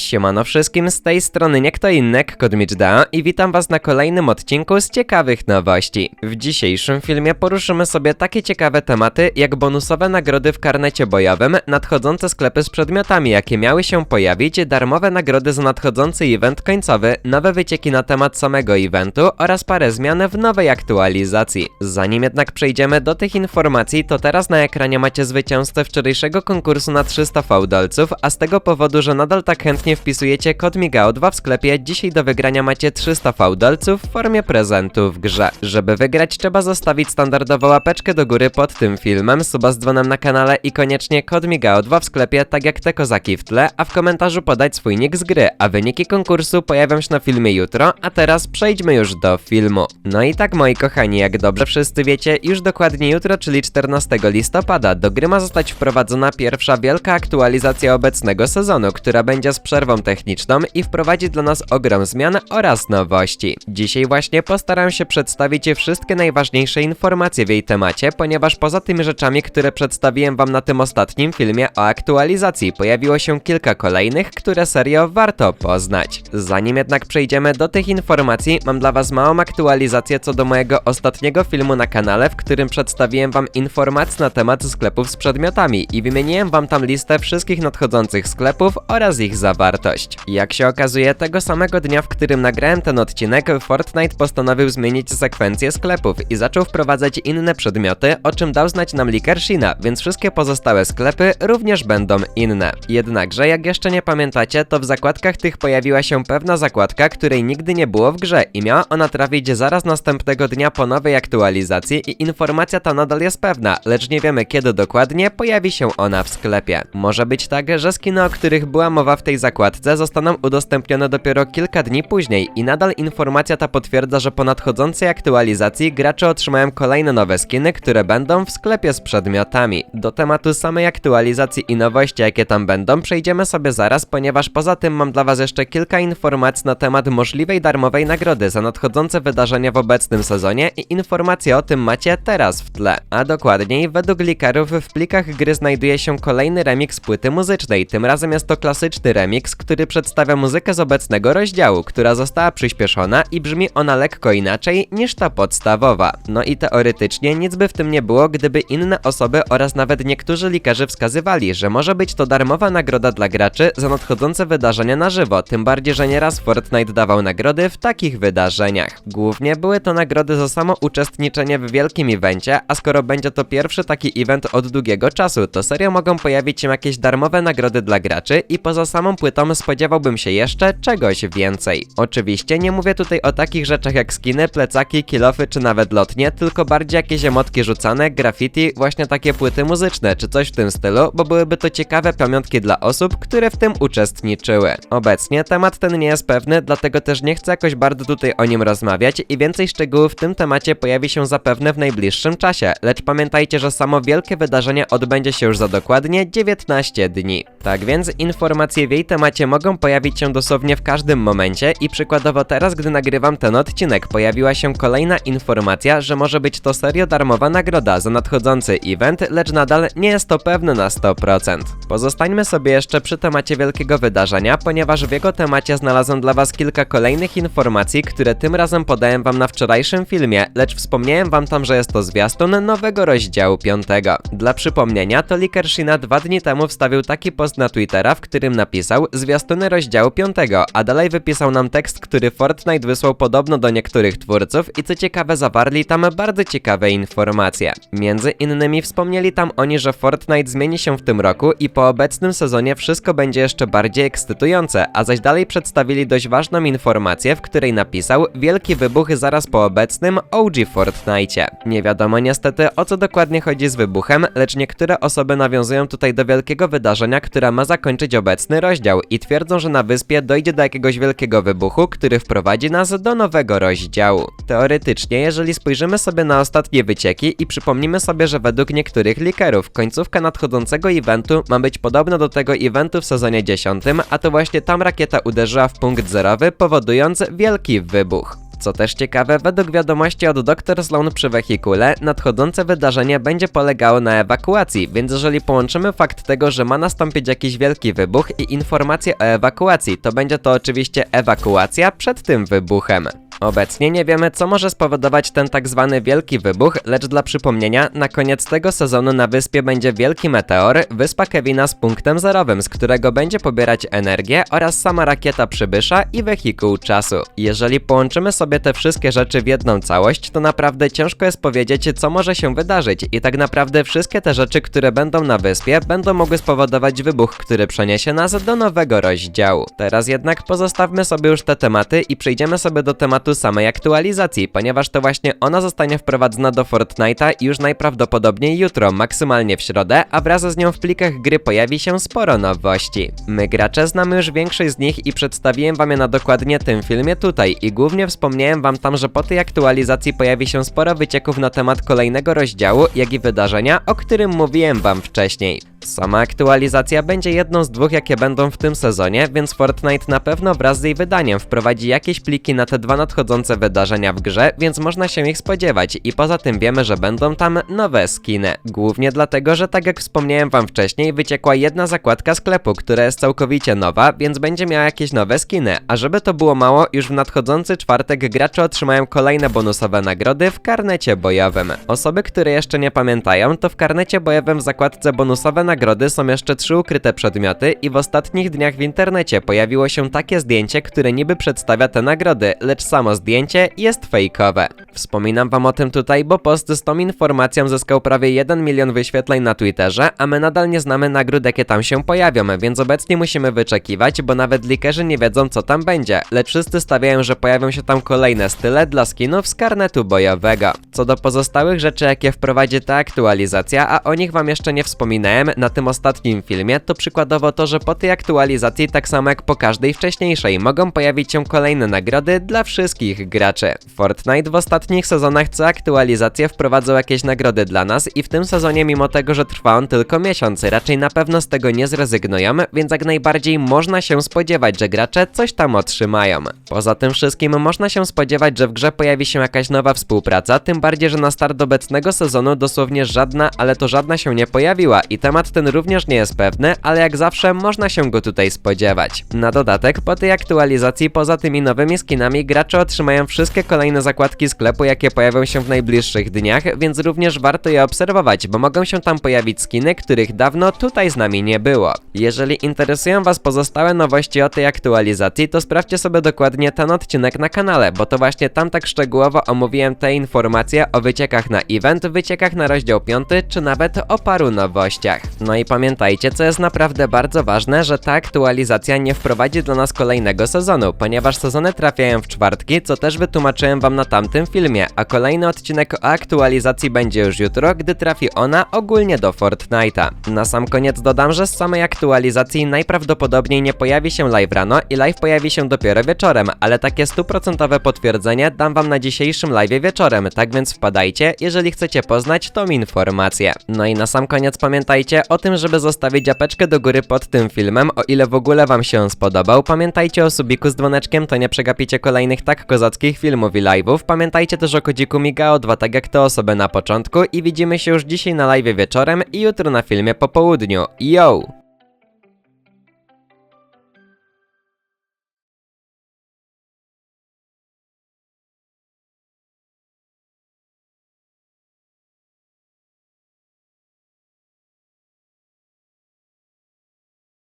Siemano wszystkim, z tej strony nie kto inny jak Kodmicz Da i witam was na kolejnym odcinku z ciekawych nowości. W dzisiejszym filmie poruszymy sobie takie ciekawe tematy jak bonusowe nagrody w karnecie bojowym, nadchodzące sklepy z przedmiotami jakie miały się pojawić, darmowe nagrody za nadchodzący event końcowy, nowe wycieki na temat samego eventu oraz parę zmian w nowej aktualizacji. Zanim jednak przejdziemy do tych informacji, to teraz na ekranie macie zwycięzcę wczorajszego konkursu na 300 fałdolców, a z tego powodu, że nadal tak chętnie wpisujecie kod MIGAO2 w sklepie, dzisiaj do wygrania macie 300 fałdolców w formie prezentu w grze. Żeby wygrać, trzeba zostawić standardową łapeczkę do góry pod tym filmem, suba z dzwonem na kanale i koniecznie kod MIGAO2 w sklepie, tak jak te kozaki w tle, a w komentarzu podać swój nick z gry, a wyniki konkursu pojawią się na filmie jutro, a teraz przejdźmy już do filmu. No i tak moi kochani, jak dobrze wszyscy wiecie, już dokładnie jutro, czyli 14 listopada, do gry ma zostać wprowadzona pierwsza wielka aktualizacja obecnego sezonu, która będzie z przerwą techniczną i wprowadzi dla nas ogrom zmian oraz nowości. Dzisiaj właśnie postaram się przedstawić wszystkie najważniejsze informacje w jej temacie, ponieważ poza tymi rzeczami, które przedstawiłem wam na tym ostatnim filmie o aktualizacji, pojawiło się kilka kolejnych, które serio warto poznać. Zanim jednak przejdziemy do tych informacji, mam dla was małą aktualizację co do mojego ostatniego filmu na kanale, w którym przedstawiłem wam informacje na temat sklepów z przedmiotami i wymieniłem wam tam listę wszystkich nadchodzących sklepów oraz ich zawartość. Jak się okazuje, tego samego dnia, w którym nagrałem ten odcinek, Fortnite postanowił zmienić sekwencję sklepów i zaczął wprowadzać inne przedmioty, o czym dał znać nam Liker Shina, więc wszystkie pozostałe sklepy również będą inne. Jednakże, jak jeszcze nie pamiętacie, to w zakładkach tych pojawiła się pewna zakładka, której nigdy nie było w grze i miała ona trafić zaraz następnego dnia po nowej aktualizacji i informacja ta nadal jest pewna, lecz nie wiemy kiedy dokładnie pojawi się ona w sklepie. Może być tak, że skiny, o których była mowa w tej zakładce zostaną udostępnione dopiero kilka dni później i nadal informacja ta potwierdza, że po nadchodzącej aktualizacji gracze otrzymają kolejne nowe skiny, które będą w sklepie z przedmiotami. Do tematu samej aktualizacji i nowości, jakie tam będą, przejdziemy sobie zaraz, ponieważ poza tym mam dla was jeszcze kilka informacji na temat możliwej darmowej nagrody za nadchodzące wydarzenia w obecnym sezonie i informacje o tym macie teraz w tle. A dokładniej, według likerów w plikach gry znajduje się kolejny remix płyty muzycznej. Tym razem jest to klasyczny remix, który przedstawia muzykę z obecnego rozdziału, która została przyspieszona i brzmi ona lekko inaczej niż ta podstawowa. No i teoretycznie nic by w tym nie było, gdyby inne osoby oraz nawet niektórzy likerzy wskazywali, że może być to darmowa nagroda dla graczy za nadchodzące wydarzenia na żywo, tym bardziej, że nieraz Fortnite dawał nagrody w takich wydarzeniach. Głównie były to nagrody za samo uczestniczenie w wielkim evencie, a skoro będzie to pierwszy taki event od długiego czasu, to serio mogą pojawić się jakieś darmowe nagrody dla graczy i poza samą płytą spodziewałbym się jeszcze czegoś więcej. Oczywiście nie mówię tutaj o takich rzeczach jak skiny, plecaki, kilofy czy nawet lotnie, tylko bardziej jakieś emotki rzucane, graffiti, właśnie takie płyty muzyczne czy coś w tym stylu, bo byłyby to ciekawe pamiątki dla osób, które w tym uczestniczyły. Obecnie temat ten nie jest pewny, dlatego też nie chcę jakoś bardzo tutaj o nim rozmawiać i więcej szczegółów w tym temacie pojawi się zapewne w najbliższym czasie, lecz pamiętajcie, że samo wielkie wydarzenie odbędzie się już za dokładnie 19 dni. Tak więc informacje w jej temacie mogą pojawić się dosłownie w każdym momencie i przykładowo teraz, gdy nagrywam ten odcinek, pojawiła się kolejna informacja, że może być to serio darmowa nagroda za nadchodzący event, lecz nadal nie jest to pewne na 100%. Pozostańmy sobie jeszcze przy temacie wielkiego wydarzenia, ponieważ w jego temacie znalazłem dla was kilka kolejnych informacji, które tym razem podałem wam na wczorajszym filmie, lecz wspomniałem wam tam, że jest to zwiastun nowego rozdziału 5. Dla przypomnienia, to Liker Shina dwa dni temu wstawił taki post na Twittera, w którym napisał zwiastuny rozdziału 5, a dalej wypisał nam tekst, który Fortnite wysłał podobno do niektórych twórców i co ciekawe zawarli tam bardzo ciekawe informacje. Między innymi wspomnieli tam oni, że Fortnite zmieni się w tym roku i po obecnym sezonie wszystko będzie jeszcze bardziej ekscytujące, a zaś dalej przedstawili dość ważną informację, w której napisał wielki wybuch zaraz po obecnym OG Fortnite. Nie wiadomo niestety o co dokładnie chodzi z wybuchem, lecz niektóre osoby nawiązują tutaj do wielkiego wydarzenia, które ma zakończyć obecny rozdział i twierdzą, że na wyspie dojdzie do jakiegoś wielkiego wybuchu, który wprowadzi nas do nowego rozdziału. Teoretycznie, jeżeli spojrzymy sobie na ostatnie wycieki i przypomnimy sobie, że według niektórych likerów końcówka nadchodzącego eventu ma być podobna do tego eventu w sezonie 10, a to właśnie tam rakieta uderzyła w punkt zerowy, powodując wielki wybuch. Co też ciekawe, według wiadomości od Dr. Sloan przy wehikule, nadchodzące wydarzenie będzie polegało na ewakuacji, więc jeżeli połączymy fakt tego, że ma nastąpić jakiś wielki wybuch i informacje o ewakuacji, to będzie to oczywiście ewakuacja przed tym wybuchem. Obecnie nie wiemy, co może spowodować ten tak zwany wielki wybuch, lecz dla przypomnienia, na koniec tego sezonu na wyspie będzie wielki meteor, wyspa Kevina z punktem zerowym, z którego będzie pobierać energię oraz sama rakieta przybysza i wehikuł czasu. Jeżeli połączymy sobie te wszystkie rzeczy w jedną całość, to naprawdę ciężko jest powiedzieć, co może się wydarzyć i tak naprawdę wszystkie te rzeczy, które będą na wyspie, będą mogły spowodować wybuch, który przeniesie nas do nowego rozdziału. Teraz jednak pozostawmy sobie już te tematy i przejdziemy sobie do tematu samej aktualizacji, ponieważ to właśnie ona zostanie wprowadzona do Fortnite'a już najprawdopodobniej jutro, maksymalnie w środę, a wraz z nią w plikach gry pojawi się sporo nowości. My gracze znamy już większość z nich i przedstawiłem wam je na dokładnie tym filmie tutaj i głównie wspomniałem wam tam, że po tej aktualizacji pojawi się sporo wycieków na temat kolejnego rozdziału, jak i wydarzenia, o którym mówiłem wam wcześniej. Sama aktualizacja będzie jedną z dwóch, jakie będą w tym sezonie, więc Fortnite na pewno wraz z jej wydaniem wprowadzi jakieś pliki na te dwa nadchodzące wydarzenia w grze, więc można się ich spodziewać i poza tym wiemy, że będą tam nowe skiny. Głównie dlatego, że tak jak wspomniałem wam wcześniej, wyciekła jedna zakładka sklepu, która jest całkowicie nowa, więc będzie miała jakieś nowe skiny, a żeby to było mało, już w nadchodzący czwartek gracze otrzymają kolejne bonusowe nagrody w karnecie bojowym. Osoby, które jeszcze nie pamiętają, to w karnecie bojowym w zakładce bonusowe nagrody są jeszcze trzy ukryte przedmioty i w ostatnich dniach w internecie pojawiło się takie zdjęcie, które niby przedstawia te nagrody, lecz samo zdjęcie jest fejkowe. Wspominam wam o tym tutaj, bo post z tą informacją zyskał prawie 1 milion wyświetleń na Twitterze, a my nadal nie znamy nagród, jakie tam się pojawią, więc obecnie musimy wyczekiwać, bo nawet likerzy nie wiedzą, co tam będzie, lecz wszyscy stawiają, że pojawią się tam kolejne style dla skinów z karnetu bojowego. Co do pozostałych rzeczy, jakie wprowadzi ta aktualizacja, a o nich wam jeszcze nie wspominałem na tym ostatnim filmie, to przykładowo to, że po tej aktualizacji, tak samo jak po każdej wcześniejszej, mogą pojawić się kolejne nagrody dla wszystkich graczy. Fortnite w ostatnich sezonach co aktualizacje wprowadzał jakieś nagrody dla nas i w tym sezonie, mimo tego, że trwa on tylko miesiąc, raczej na pewno z tego nie zrezygnują, więc jak najbardziej można się spodziewać, że gracze coś tam otrzymają. Poza tym wszystkim można się spodziewać, że w grze pojawi się jakaś nowa współpraca, tym bardziej, że na start obecnego sezonu dosłownie żadna, ale to żadna się nie pojawiła i temat ten również nie jest pewny, ale jak zawsze można się go tutaj spodziewać. Na dodatek, po tej aktualizacji, poza tymi nowymi skinami, gracze otrzymają wszystkie kolejne zakładki sklepu, jakie pojawią się w najbliższych dniach, więc również warto je obserwować, bo mogą się tam pojawić skiny, których dawno tutaj z nami nie było. Jeżeli interesują Was pozostałe nowości o tej aktualizacji, to sprawdźcie sobie dokładnie ten odcinek na kanale, bo to właśnie tam tak szczegółowo omówiłem te informacje o wyciekach na event, wyciekach na rozdział 5, czy nawet o paru nowościach. No i pamiętajcie, co jest naprawdę bardzo ważne, że ta aktualizacja nie wprowadzi dla nas kolejnego sezonu, ponieważ sezony trafiają w czwartki, co też wytłumaczyłem wam na tamtym filmie, a kolejny odcinek o aktualizacji będzie już jutro, gdy trafi ona ogólnie do Fortnite'a. Na sam koniec dodam, że z samej aktualizacji najprawdopodobniej nie pojawi się live rano i live pojawi się dopiero wieczorem, ale takie stuprocentowe potwierdzenie dam wam na dzisiejszym live wieczorem, tak więc wpadajcie, jeżeli chcecie poznać tą informację. No i na sam koniec pamiętajcie o tym, żeby zostawić apeczkę do góry pod tym filmem, o ile w ogóle wam się on spodobał. Pamiętajcie o subiku z dzwoneczkiem, to nie przegapicie kolejnych tak kozackich filmów i live'ów. Pamiętajcie też o kodziku MIGAO2, tak jak te osoby na początku i widzimy się już dzisiaj na live wieczorem i jutro na filmie po południu. Yo!